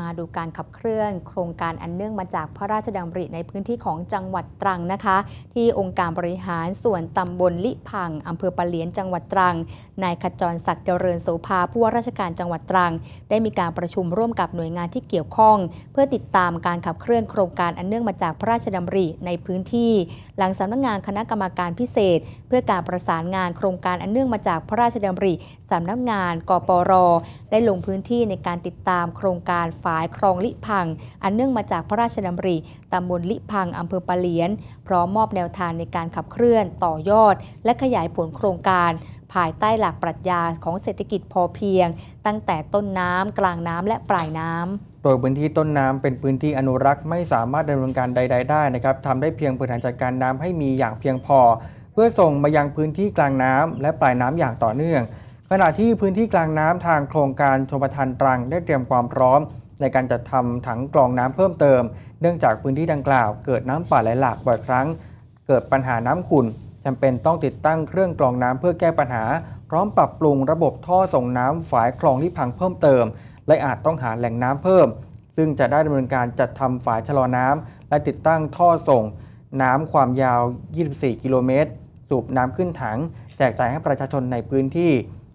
มาดูการขับเคลื่อน โครงการอันเนื่องมาจากพระราชดำริในพื้นที่ของจังหวัดตรังนะคะ ที่องค์การบริหารส่วนตำบลลิพังอำเภอปะเหลียนจังหวัดตรังนายขจรศักดิ์เจริญโสภาผู้ว่าราชการจังหวัดตรัง ได้มีการประชุมร่วมกับหน่วยงานที่เกี่ยวข้อง เพื่อติดตามการขับเคลื่อนโครงการอันเนื่องมาจากพระราชดำริในพื้นที่ หลังสำนักงานคณะกรรมการพิเศษ เพื่อการประสานงานโครงการอันเนื่องมาจากพระราชดำริสำนักงานกปร ได้ลงพื้นที่ในการติดตามโครงการฝายคลองลิพัง อันเนื่องมาจากพระราชดำริตำบลลิพังอำเภอปะเหลียน พร้อมมอบแนวทางในการขับเคลื่อนต่อยอด และขยายผลโครงการ ภายใต้หลักปรัชญาของเศรษฐกิจพอเพียง ตั้งแต่ต้นน้ำกลางน้ำและปลายน้ำโดยพื้นที่ต้นน้ำเป็นพื้นที่อนุรักษ์ไม่สามารถดำเนินการใด ๆ ได้นะครับทำได้เพียงบริหารจัดการน้ำให้มีอย่างเพียงพอ เพื่อส่งมายังพื้นที่กลางน้ำและปลายน้ำอย่างต่อเนื่อง ขณะที่พื้นที่กลางน้ำทางโครงการชมประทานตรังได้เตรียมความพร้อม ในการจัดทำถังกรองน้ำเพิ่มเติม เนื่องจากพื้นที่ดังกล่าวเกิดน้ำป่าไหลหลากบ่อยครั้ง เกิดปัญหาน้ำขุ่นจำเป็นต้องติดตั้งเครื่องกรองน้ำเพื่อแก้ปัญหา พร้อมปรับปรุงระบบท่อส่งน้ำฝายคลองที่พังเพิ่มเติม และอาจต้องหาแหล่งน้ำเพิ่ม ซึ่งจะได้ดำเนินการจัดทำฝายชะลอน้ำและติดตั้งท่อส่ง น้ำความยาว 24 กิโลเมตร สูบน้ำขึ้นถัง แจกจ่ายให้ประชาชนในพื้นที่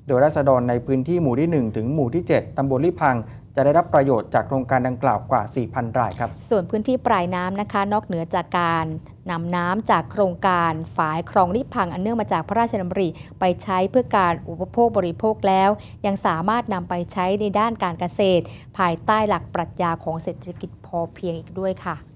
โดยราษฎรในพื้นที่หมู่ที่ 1 ถึงหมู่ที่ 7ตำบลลิพัง จะได้รับประโยชน์จากโครงการดังกล่าวกว่า 4,000 รายครับ ส่วนพื้นที่ปลายน้ำนะคะ นอกเหนือจากการนำน้ำจากโครงการฝายคลองริพังอันเนื่องมาจากพระราชดำริไปใช้เพื่อการอุปโภคบริโภคแล้ว ยังสามารถนำไปใช้ในด้านการเกษตร ภายใต้หลักปรัชญาของเศรษฐกิจพอเพียงอีกด้วยค่ะ